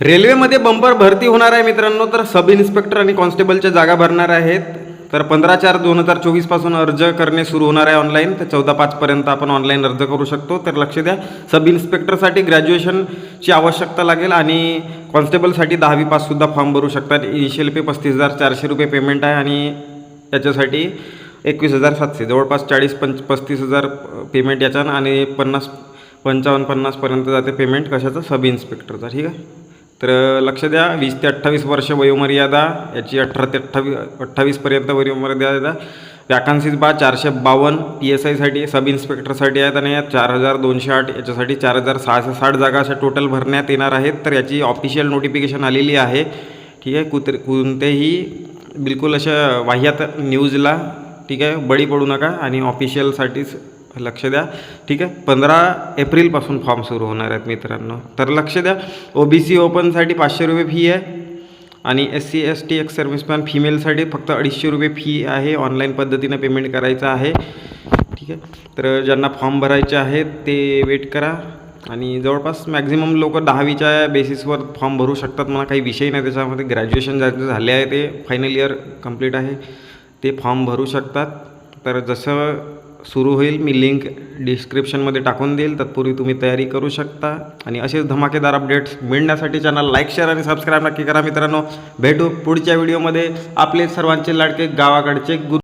रेल्वेमध्ये बंपर भरती होणार आहे मित्रांनो तर सब इन्स्पेक्टर आणि कॉन्स्टेबलच्या जागा भरणार आहेत. तर पंधरा चार दोन हजार चोवीसपासून अर्ज करणे सुरू होणार आहे ऑनलाईन तर चौदा पाचपर्यंत आपण ऑनलाईन अर्ज करू शकतो. तर लक्ष द्या सब इन्स्पेक्टरसाठी ग्रॅज्युएशनची आवश्यकता लागेल आणि कॉन्स्टेबलसाठी दहावी पाससुद्धा फॉर्म भरू शकतात. इनिशियल पे पस्तीस हजार चारशे रुपये पेमेंट आहे आणि याच्यासाठी एकवीस हजार सातशे जवळपास चाळीस पंच पस्तीस हजार पेमेंट याच्यानं आणि पन्नास पंचावन्न पन्नासपर्यंत जाते पेमेंट कशाचं? सब इन्स्पेक्टरचा ठीक आहे? तर लक्ष द्या वीस ते अठ्ठावीस वर्ष वयोमर्यादा याची अठरा ते अठ्ठावी अठ्ठावीसपर्यंत वयोमर्यादा. वॅकन्सीज बा चारशे बावन्न पी एस आयसाठी सब इन्स्पेक्टरसाठी आहेत आणि या चार हजार दोनशे आठ याच्यासाठी चार हजार सहाशे साठ जागा अशा टोटल भरण्यात येणार आहेत. तर याची ऑफिशियल नोटिफिकेशन आलेली आहे ठीक आहे कुत्र कोणतेही बिलकुल अशा वाह्यात न्यूजला ठीक आहे बळी पडू नका आणि ऑफिशियलसाठीच लक्ष द्या. ठीक आहे? पंधरा एप्रिलपासून फॉर्म सुरू होणार आहेत मित्रांनो. तर लक्ष द्या. ओ बी सी ओपनसाठी पाचशे रुपये फी आहे. आणि S C S T ex serviceman फिमेलसाठी फक्त अडीचशे रुपये फी आहे. ऑनलाईन पद्धतीनं पेमेंट करायचं आहे. ठीक आहे? तर ज्यांना फॉर्म भरायचे आहेत ते वेट करा. आणि जवळपास मॅक्झिमम लोक दहावीच्या बेसिसवर फॉर्म भरू शकतात. मला काही विषय नाही त्याच्यामध्ये. ग्रॅज्युएशन ज्यांचे झाले आहे ते फायनल इयर कंप्लीट आहे. ते फॉर्म भरू शकतात. तर जसं सुरू होईल. मी लिंक डिस्क्रिप्शनमध्ये टाकून देईल. तत्पूर्वी तुम्ही तयारी करू शकता. आणि असेच धमाकेदार अपडेट्स मिळण्यासाठी चॅनल लाईक शेअर आणि सबस्क्राईब नक्की करा मित्रांनो. भेटू पुढच्या व्हिडिओमध्ये आपले सर्वांचे लाडके गावाकडचे गुरु